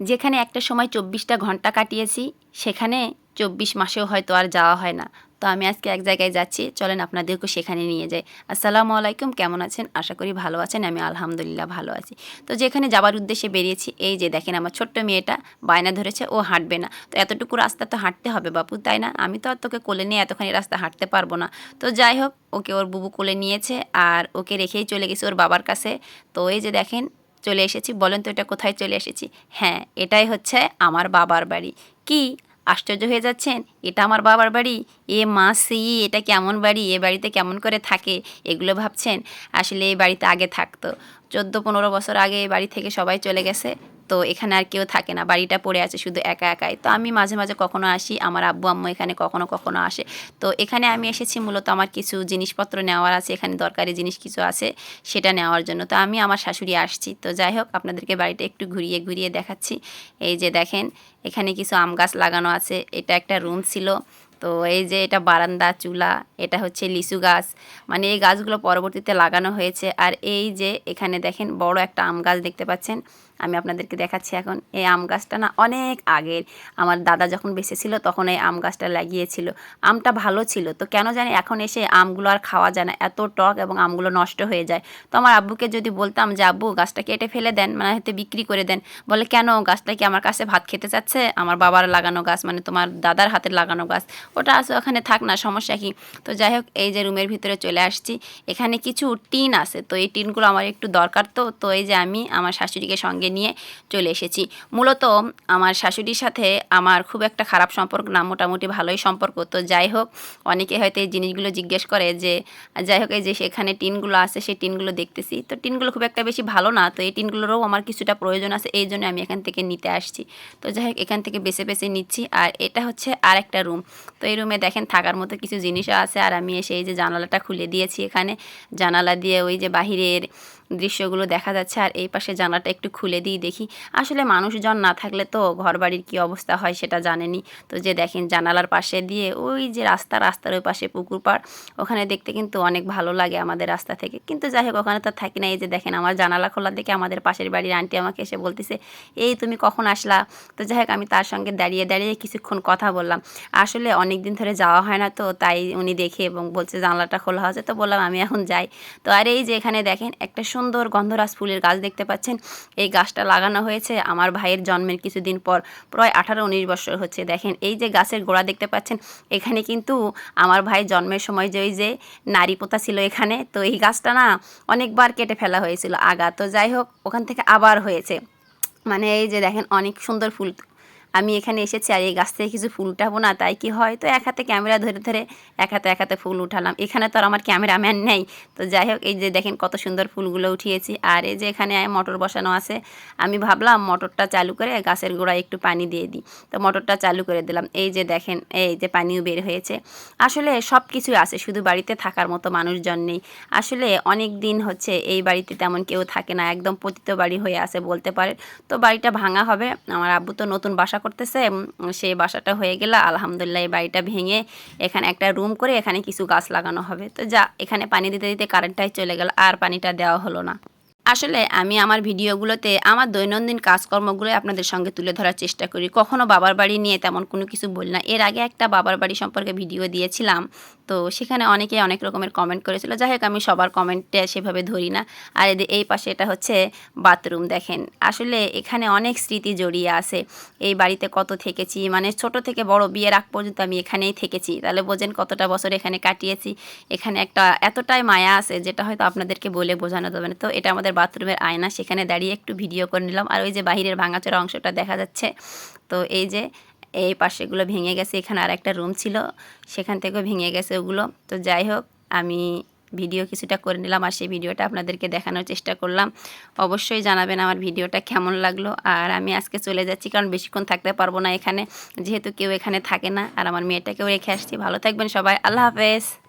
যেখানে একটা সময় চব্বিশটা ঘণ্টা কাটিয়েছি, সেখানে চব্বিশ মাসেও হয়তো আর যাওয়া হয় না। তো আমি আজকে এক জায়গায় যাচ্ছি, চলেন আপনাদেরকে সেখানে নিয়ে যাই। আসসালামু আলাইকুম, কেমন আছেন? আশা করি ভালো আছেন, আমি আলহামদুলিল্লাহ ভালো আছি। তো যেখানে যাবার উদ্দেশ্যে বেরিয়েছি, এই যে দেখেন আমার ছোট্ট মেয়েটা বায়না ধরেছে, ও হাঁটবে না। তো এতটুকু রাস্তা তো হাঁটতে হবে বাপু, তাই না? আমি তো আর তোকে কোলে নিয়ে এতখানি রাস্তা হাঁটতে পারব না। তো যাই হোক, ওকে ওর বুবু কোলে নিয়েছে, আর ওকে রেখেই চলে গেছে ওর বাবার কাছে। তো এই যে দেখেন চলে এসেছি, বলেন তো এটা কোথায় চলে এসেছি? হ্যাঁ এটাই হচ্ছে আমার বাবার বাড়ি। কি? আশ্চর্য হয়ে যাচ্ছেন? এটা আমার বাবার বাড়ি? এ মাসি এটা কেমন বাড়ি? এ বাড়িতে কেমন করে থাকে? এগুলো ভাবছেন? আসলে এই বাড়িতে আগে থাকতো। চোদ্দ পনেরো বছর আগে এই বাড়ি থেকে সবাই চলে গেছে। তো এখানে আর কেউ থাকে না, বাড়িটা পড়ে আছে শুধু একা একাই। তো আমি মাঝে মাঝে কখনো আসি, আমার আব্বু, আম্মু এখানে কখনো কখনো আসে। তো এখানে আমি এসেছি মূলত আমার কিছু জিনিসপত্র নেওয়ার আছে, এখানে দরকারি জিনিস কিছু আছে সেটা নেওয়ার জন্য। তো আমি আমার শাশুড়ি আসছি। তো যাই হোক, আপনাদেরকে বাড়িটা একটু ঘুরিয়ে ঘুরিয়ে দেখাচ্ছি। এই যে দেখেন, এখানে কিছু আম গাছ লাগানো আছে। এটা একটা রুম ছিল। তো এই যে এটা বারান্দা, চুলা, এটা হচ্ছে লিচু গাছ। মানে এই গাছগুলো পরবর্তীতে লাগানো হয়েছে। আর এই যে এখানে দেখেন, বড় একটা আম গাছ দেখতে পাচ্ছেন। আমি আপনাদেরকে দেখাচ্ছি এখন। এই আম গাছটা না অনেক আগের। আমার দাদা যখন বেঁচে ছিল তখন এই আম গাছটা লাগিয়েছিল। আমটা ভালো ছিল। তো কেন জানি এখন এসে আমগুলো আর খাওয়া যায় না। এত টক এবং আমগুলো নষ্ট হয়ে যায়। তো আমার আব্বুকে যদি বলতাম যে, আব্বু, গাছটা কেটে ফেলে দেন মানে হয়তো বিক্রি করে দেন। বলে, কেন? গাছটা কি আমার কাছে ভাত খেতে চাচ্ছে? আমার বাবার লাগানো গাছ মানে তোমার দাদার হাতের লাগানো গাছ। ওটা আছে ওখানে থাক না, সমস্যা কি? তো যাই হোক, এই যে রুমের ভিতরে চলে আসছি। এখানে কিছু টিন আছে। তো এই টিনগুলো আমার একটু দরকার তো। তো এই যে আমি, আমার শাশুড়িকে সঙ্গে নিয়ে চলে এসেছি। মূলত আমার শাশুড়ির সাথে আমার খুব একটা খারাপ সম্পর্ক না, মোটামুটি ভালোই সম্পর্ক। তো যাই হোক, অনেকে হয়তো এই জিনিসগুলো জিজ্ঞেস করে যে, যাই হোক, এই যে সেখানে টিনগুলো আছে, সেই টিনগুলো দেখতেছি। তো টিনগুলো খুব একটা বেশি ভালো না, তো এই টিনগুলোরও আমার কিছুটা প্রয়োজন আছে, এই জন্য আমি এখান থেকে নিতে আসছি। তো যাই হোক, এখান থেকে বেছে বেছে নিচ্ছি। আর এটা হচ্ছে আর একটা রুম। তো এই রুমে দেখেন থাকার মতো কিছু জিনিসও আছে। আর আমি এসে এই যে জানালাটা খুলে দিয়েছি এখানে। জানালা দিয়ে ওই যে বাহিরের দৃশ্যগুলো দেখা যাচ্ছে আর এই পাশে জানালাটা একটু খুলে দিই দেখি। আসলে মানুষজন না থাকলে তো ঘর বাড়ির কী অবস্থা হয় সেটা জানেনি। তো যে দেখেন জানালার পাশে দিয়ে ওই যে রাস্তা, রাস্তার ওই পাশে পুকুর পাড়, ওখানে দেখতে কিন্তু অনেক ভালো লাগে আমাদের রাস্তা থেকে। কিন্তু যাই হোক, ওখানে তো থাকি না। এই যে দেখেন আমার জানালা খোলা দেখে আমাদের পাশের বাড়ির আন্টি আমাকে এসে বলতেছে, এই তুমি কখন আসলা? তো যাই হোক, আমি তার সঙ্গে দাঁড়িয়ে দাঁড়িয়ে কিছুক্ষণ কথা বললাম। আসলে অনেক দিন ধরে যাওয়া হয় না তো, তাই উনি দেখে এবং বলছে জানলাটা খোলা হয়েছে। তো বললাম, আমি এখন যাই। তো আর এই যে এখানে দেখেন একটা সুন্দর গন্ধরাজ ফুলের গাছ দেখতে পাচ্ছেন। এই গাছটা লাগানো হয়েছে আমার ভাইয়ের জন্মের কিছুদিন পর, প্রায় আঠারো উনিশ বছর হচ্ছে। দেখেন, এই যে গাছের গোড়া দেখতে পাচ্ছেন, এখানে কিন্তু আমার ভাই জন্মের সময় যে ওই যে নারী পোতা ছিল এখানে, তো এই গাছটা না অনেকবার কেটে ফেলা হয়েছিল আগা। তো যাই হোক, ওখান থেকে আবার হয়েছে। মানে এই যে দেখেন, অনেক সুন্দর ফুল আমি এখানে এসেছি আর এই গাছ থেকে কিছু ফুল উঠাবো না, তাই কি হয়? তো এক হাতে ক্যামেরা ধরে ধরে এক হাতে এক হাতে ফুল উঠালাম। এখানে তো আর আমার ক্যামেরাম্যান নেই। তো যাই হোক, এই যে দেখেন কত সুন্দর ফুলগুলো উঠিয়েছি। আর এই যে এখানে মোটর বসানো আছে, আমি ভাবলাম মোটরটা চালু করে গাছের গোড়ায় একটু পানি দিয়ে দিই। তো মোটরটা চালু করে দিলাম। এই যে দেখেন, এই যে পানিও বের হয়েছে। আসলে সব কিছুই আছে, শুধু বাড়িতে থাকার মতো মানুষজন নেই। আসলে অনেক দিন হচ্ছে এই বাড়িতে তেমন কেউ থাকে না, একদম পতিত বাড়ি হয়ে আছে বলতে পারে তো বাড়িটা ভাঙা হবে। আমার আব্বু তো নতুন বাসা করতেছে সেই বাসাটা হয়ে গেলে, আলহামদুলিল্লাহ এই বাড়িটা ভেঙে এখানে একটা রুম করে এখানে কিছু গাছ লাগানো হবে। তো যা, এখানে পানি দিতে দিতে কারেন্টটাই চলে গেল, আর পানিটা দেওয়া হলো না। আসলে আমি আমার ভিডিওগুলোতে, আমার দৈনন্দিন কাজকর্মগুলো আপনাদের সঙ্গে তুলে ধরার চেষ্টা করি। কখনো বাবার বাড়ি নিয়ে তেমন কোনো কিছু বলি না। এর আগে একটা বাবার বাড়ি সম্পর্কে ভিডিও দিয়েছিলাম। তো সেখানে অনেকে অনেক রকমের কমেন্ট করেছিল। যাই হোক, আমি সবার কমেন্টে সেভাবে ধরি না। আর এই পাশে এটা হচ্ছে বাথরুম দেখেন। আসলে এখানে অনেক স্মৃতি জড়িয়ে আছে। এই বাড়িতে কত থেকেছি মানে ছোট থেকে বড় বিয়ের আগ পর্যন্ত আমি এখানেই থেকেছি। তাহলে বোঝেন কতটা বছর এখানে কাটিয়েছি। এখানে একটা এতটাই মায়া আছে, যেটা হয়তো আপনাদেরকে বলে বোঝানো যাবে না। তো এটা আমাদের বাথরুমের আয়না, সেখানে দাঁড়িয়ে একটু ভিডিও করে নিলাম। আর ওই যে বাহিরের ভাঙাচোরা অংশটা দেখা যাচ্ছে। তো এই যে এই পাশেগুলো ভেঙে গেছে, এখানে আর একটা রুম ছিল, সেখান থেকেও ভেঙে গেছে ওগুলো। তো যাই হোক, আমি ভিডিও কিছুটা করে নিলাম আর সেই ভিডিওটা আপনাদেরকে দেখানোর চেষ্টা করলাম। অবশ্যই জানাবেন আমার ভিডিওটা কেমন লাগল। আর আমি আজকে চলে যাচ্ছি, কারণ বেশিক্ষণ থাকতে পারব না এখানে। যেহেতু কেউ এখানে থাকে না, আর আমার মেয়েটাকেও রেখে আসছি। ভালো থাকবেন সবাই, আল্লাহ হাফেজ।